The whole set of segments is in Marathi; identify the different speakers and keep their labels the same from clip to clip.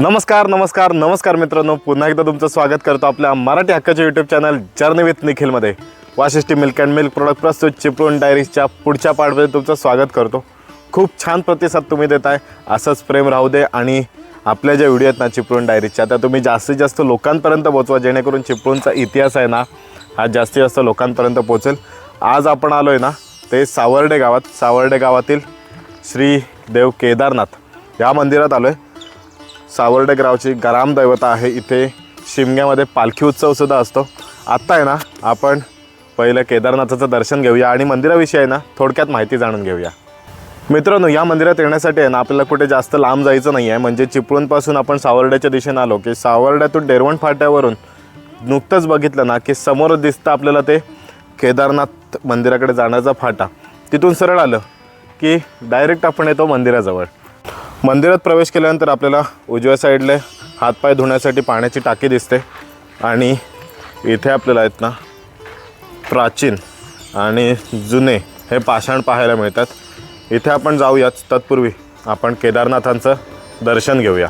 Speaker 1: नमस्कार नमस्कार नमस्कार मित्रांनो. पुन्हा एकदा तुमचं स्वागत करतो आपल्या मराठी हक्काच्या YouTube channel journey with निखिलमध्ये. Vashishti milk and milk product प्रस्तुत चिपळूण डायरीजच्या पुढच्या पार्टमध्ये तुमचं स्वागत करतो. खूप छान प्रतिसाद तुम्ही देताय. असंच प्रेम राहू दे आणि आपल्या ज्या व्हिडिओ आहेत ना चिपळूण डायरीजच्या त्या तुम्ही जास्तीत जास्त लोकांपर्यंत पोहोचवा. जेणेकरून चिपळूणचा इतिहास आहे ना हा जास्तीत जास्त लोकांपर्यंत पोहोचेल. आज आपण आलो आहे ना ते सावर्डे गावात सावर्डे गावातील श्री देव केदारनाथ. या मंदिरात आलो आहे सावर्डे गावची ग्रामदैवता आहे इथे. शिमग्यामध्ये पालखी उत्सवसुद्धा असतो. आत्ता आहे ना आपण पहिलं केदारनाथाचं दर्शन घेऊया आणि मंदिराविषयी आहे ना थोडक्यात माहिती जाणून घेऊया. मित्रांनो या मंदिरात येण्यासाठी आहे ना आपल्याला कुठे जास्त लांब जायचं नाही आहे म्हणजे चिपळूणपासून आपण सावर्ड्याच्या दिशेने आलो की सावर्ड्यातून डेरवण फाट्यावरून नुकतंच बघितलं ना की समोर दिसतं आपल्याला ते केदारनाथ मंदिराकडे जाण्याचा फाटा. तिथून सरळ आलं की डायरेक्ट आपण येतो मंदिराजवळ. मंदिरात प्रवेश केल्यानंतर आपल्याला उजव्या साईडला हातपाय धुण्यासाठी पाण्याची टाकी दिसते. आणि इथे आपल्याला आहेत ना प्राचीन आणि जुने हे पाषाण पाहायला मिळतात. इथे आपण जाऊयाच तत्पूर्वी आपण केदारनाथांचं दर्शन घेऊया.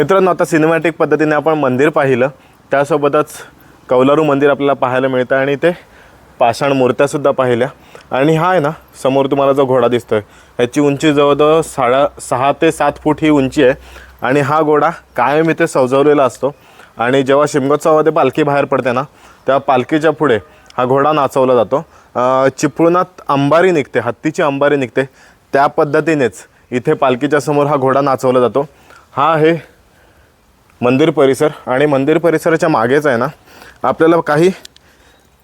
Speaker 1: मित्रांनो आता सिनेमॅटिक पद्धतीने आपण मंदिर पाहिलं. त्यासोबतच कौलारू मंदिर आपल्याला पाहायला मिळतं आणि ते पाषाण मूर्त्यासुद्धा पाहिल्या. आणि हा आहे ना समोर तुम्हाला जो घोडा दिसतो आहे ह्याची उंची जवळजवळ साडा सहा ते सात फूट ही उंची आहे. आणि हा घोडा कायम इथे सजवलेला असतो. आणि जेव्हा शिमगोत्सवामध्ये पालखी बाहेर पडते ना तेव्हा पालखीच्या पुढे हा घोडा नाचवला जातो. चिपळुणात अंबारी निघते हत्तीची अंबारी निघते. त्या पद्धतीनेच इथे पालखीच्या समोर हा घोडा नाचवला जातो. हा आहे मंदिर परिसर आणि मंदिर परिसराच्या मागेच आहे ना आपल्याला काही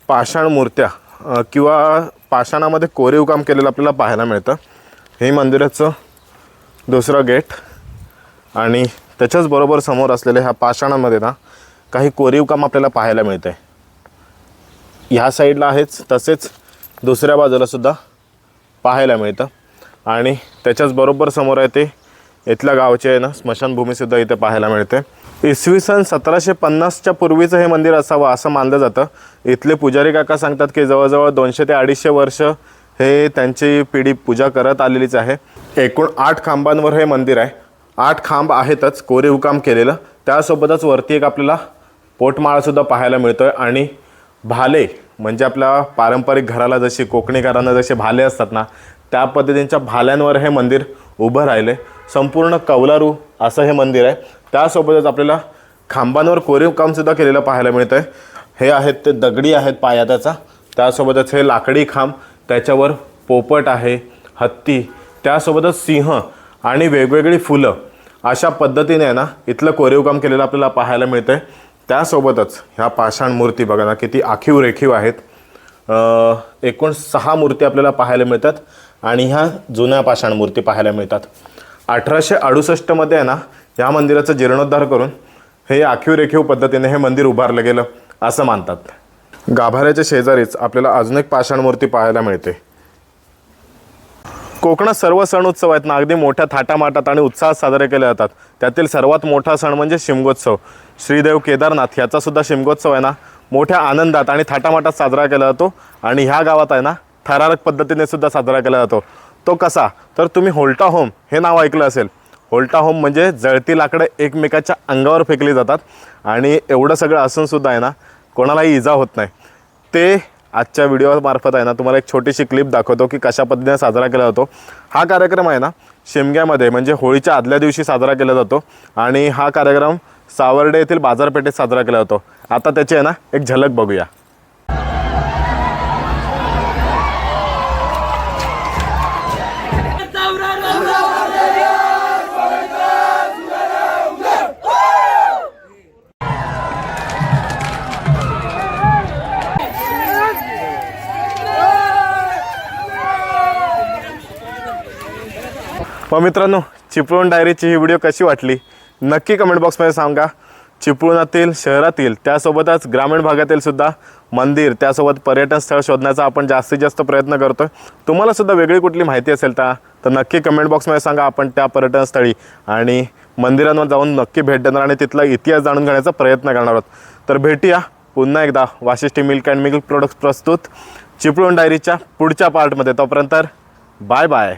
Speaker 1: पाषाण मूर्त्या किंवा पाषाणामध्ये कोरीव काम केलेलं आपल्याला पाहायला मिळतं. हे मंदिराचं दुसरं गेट आणि त्याच्याच बरोबर समोर असलेल्या ह्या पाषाणामध्ये ना काही कोरीव काम आपल्याला पाहायला मिळतं आहे ह्या साईडला आहेच तसेच दुसऱ्या बाजूलासुद्धा पाहायला मिळतं. आणि त्याच्याच बरोबर समोर आहे ते इथल्या गावचे आहे ना स्मशानभूमीसुद्धा इथे पाहायला मिळते. इसवी सन सतराशे पन्नासच्या पूर्वीचं हे मंदिर असावं असं मानलं जातं. इथले पुजारी काका सांगतात की जवळजवळ दोनशे ते अडीचशे वर्ष हे त्यांची पिढी पूजा करत आलेलीच आहे. एकूण आठ खांबांवर हे मंदिर आहे. आठ खांब आहेतच कोरीव काम केलेलं. त्यासोबतच वरती एक आपल्याला पोटमाळासुद्धा पाहायला मिळतो आहे आणि भाले म्हणजे आपल्या पारंपरिक घराला जशी कोकणी घरांना जसे भाले असतात ना त्या पद्धतींच्या भाल्यांवर हे मंदिर उभं राहिले. संपूर्ण कौलारू असं हे मंदिर आहे. त्यासोबतच आपल्याला खांबांवर कोरीव कामसुद्धा केलेलं पाहायला मिळतं आहे हे आहेत ते दगडी आहेत पाया त्याचा. त्यासोबतच हे लाकडी खांब त्याच्यावर पोपट आहे हत्ती. त्यासोबतच सिंह आणि वेगवेगळी फुलं. अशा पद्धतीने आहे ना इथलं कोरीव काम केलेलं आपल्याला पाहायला मिळतं आहे त्यासोबतच ह्या पाषाण मूर्ती बघा ना किती आखीव रेखीव आहेत. एकूण सहा मूर्ती आपल्याला पाहायला मिळतात. आणि ह्या जुन्या पाषाण मूर्ती पाहायला मिळतात. अठराशे अडुसष्टमध्ये आहे ना या मंदिराचा जीर्णोद्धार करून हे आखीव रेखीव पद्धतीने हे मंदिर उभारलं गेलं असं मानतात. गाभाऱ्याच्या शेजारीच आपल्याला अजून एक पाषाण मूर्ती पाहायला मिळते. कोकणात सर्व सण उत्सव आहेत ना अगदी मोठ्या थाटामाटात आणि उत्साहात साजरे केले जातात. त्यातील सर्वात मोठा सण म्हणजे शिमगोत्सव. श्रीदेव केदारनाथ याचा सुद्धा शिमगोत्सव आहे ना मोठ्या आनंदात आणि थाटामाटात साजरा केला जातो. आणि ह्या गावात आहे ना थरारक पद्धतीने सुद्धा साजरा केला जातो. तो कसा? तर तुम्ही होल्टा होम हे नाव ऐकलं असेल. होल्टा होम म्हणजे जळती लाकडं एकमेकाच्या अंगावर फेकली जातात आणि एवढं सगळं असूनसुद्धा आहे ना कोणालाही इजा होत नाही. ते आजच्या व्हिडिओमार्फत आहे ना तुम्हाला एक छोटीशी क्लिप दाखवतो की कशा पद्धतीने साजरा केला जातो. हा कार्यक्रम आहे ना शिमग्यामध्ये म्हणजे होळीच्या आदल्या दिवशी साजरा केला जातो आणि हा कार्यक्रम सावर्डे येथील बाजारपेठेत साजरा केला जातो. आता त्याची आहे ना एक झलक बघूया. मग मित्रांनो चिपळूण डायरीची ही व्हिडिओ कशी वाटली? नक्की कमेंट बॉक्समध्ये सांगा. चिपळूणातील शहरातील त्यासोबतच ग्रामीण भागातील सुद्धा मंदिर त्यासोबत पर्यटन स्थळ शोधण्याचा आपण जास्तीत जास्त प्रयत्न करतो तुम्हाला सुद्धा वेगळी कुठली माहिती असेल तर नक्की कमेंट बॉक्समध्ये सांगा आपण त्या पर्यटन स्थळी. आणि मंदिरांवर जाऊन नक्की भेट देणार आणि तिथला इतिहास जाणून घेण्याचा प्रयत्न करणार आहोत. तर भेटूया पुन्हा एकदा Vashishti milk and milk products प्रस्तुत चिपळूण डायरीच्या पुढच्या पार्टमध्ये तोपर्यंत बाय बाय